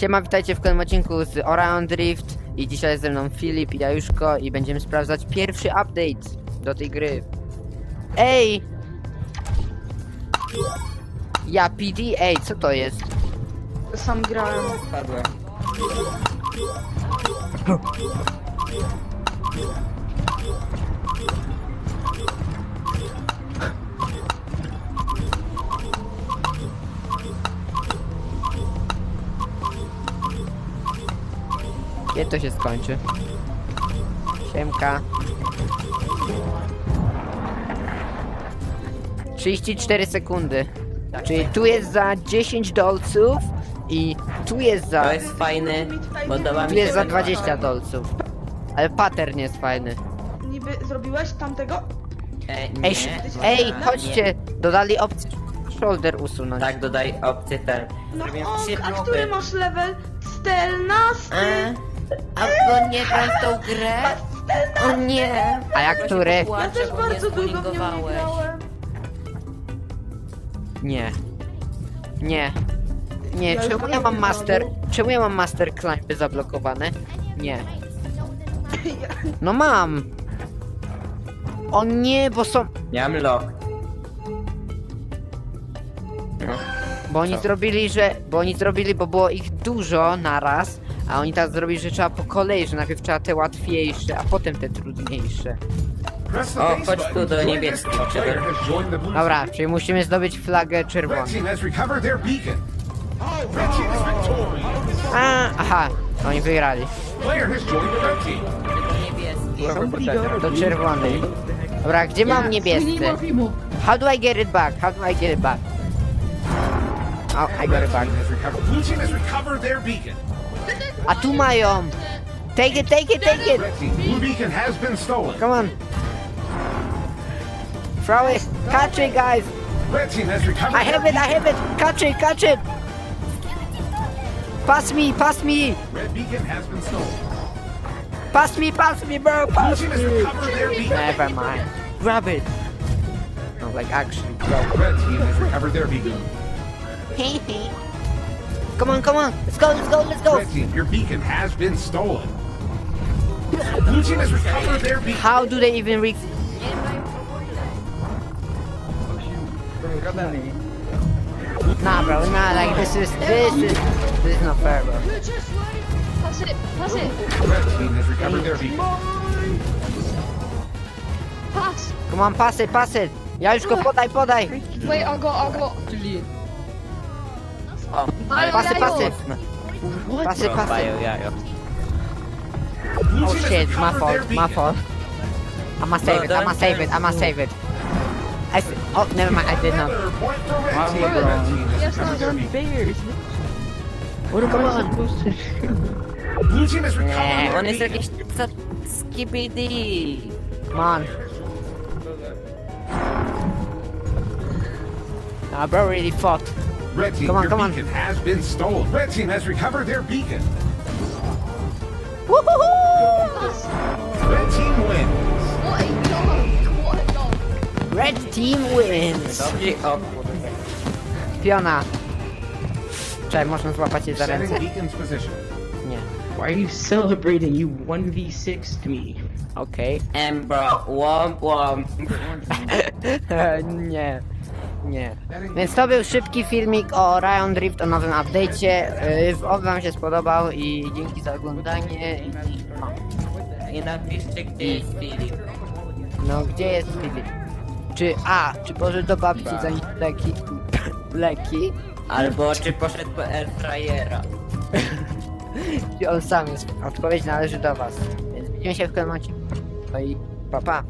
Siema, witajcie w kolejnym odcinku z Orion Drift i dzisiaj jest ze mną Filip i Jajuszko i będziemy sprawdzać pierwszy update do tej gry. Ej! Ja PD, ej, co to jest? Sam grałem. Padłem. Kiedy to się skończy? Siemka. 34 sekundy. Czyli tu jest za 10 dolców i tu jest za... To jest fajny, podoba Tu się. jest za ten 20 dolców. Ale pattern jest fajny. Niby zrobiłeś tamtego? E, Ej, nie, sz- ej, nie. chodźcie! Dodali opcję shoulder usunąć. Tak, dodaj opcję ten. No Zrobiłem ok, trzy a próby. który masz level? Stelnasty! E, A bo nie gram w tą grę? O nie! A jak który? Ja Płaczę, też bo mnie bardzo długo w nią nie grałem. Nie. Nie. Nie, Ja już czemu mam ja mam master... Czemu ja mam master climby zablokowane? Nie. No mam! O nie, bo są... Miałem lock. Bo oni Co? zrobili, że... Bo oni zrobili, bo było ich dużo naraz, a oni tak zrobili, że trzeba po kolei, że najpierw trzeba te łatwiejsze, a potem te trudniejsze. O, chodź tu do niebieskich, Trevor. Dobra, czyli musimy zdobyć flagę czerwoną. is victorious. A, aha, oni wygrali. Do czerwonej. Dobra, gdzie mam niebiescy? How do I get it back? How do I get it back? Oh, I got it back. Blue team has recovered their beacon. A tu mają! Take it, take it, take it! Blue beacon has been stolen. Come on! Throw it! Catch it, guys! Red team has recovered. I have it, I have it! Catch it, catch it! Pass me, pass me! Red beacon has been stolen. Pass me, pass me, bro! Pass me! recovered their beacon. Never mind. Grab it! No, like actually, grab Red team has recovered their beacon. it. come on, come on! Let's go, let's go, let's go! Red team, your beacon has been stolen. Blue team has recovered their beacon. How do they even reach? Nah, bro, nah, like this is this is this is not fair, bro. Pass it, pass it, Red team has recovered their beacon. pass. Come on, pass it, pass it. Ja już go podaj, podaj. Wait, I got, I got. O, Palą pasy, jajo. pasy. Oh shit, my fault, my fault. I must save it, I must save it, I must save it. I s oh, never mind, I did not. What am I supposed to do? Blue team is Nie, on jest jakiś skip? skibidi. Come on. I'm already fucked. Red team, Come on, your come on. beacon has been stolen. Red team has recovered their beacon. Woohoo! Red team wins. What a dog! What a dog! Red team wins. Dobry, o kurde. Piona. Czekaj, można złapać je za Setting ręce? beacon's position. Nie. Why are you celebrating? You 1v6 me. Okej. Embro, łom, łom. nie. Nie. Więc to był szybki filmik o Ryan Drift, o nowym update'cie. Yy, Oby wam się spodobał i dzięki za oglądanie. I, no. I napiszcie, gdzie jest Filip. no, gdzie jest Filip? Czy, a, czy poszedł do babci zanieść leki? leki? Albo czy poszedł po Airfryera. Czy on sam jest? Odpowiedź należy do was. Więc widzimy się w kolejnym odcinku. No i pa pa.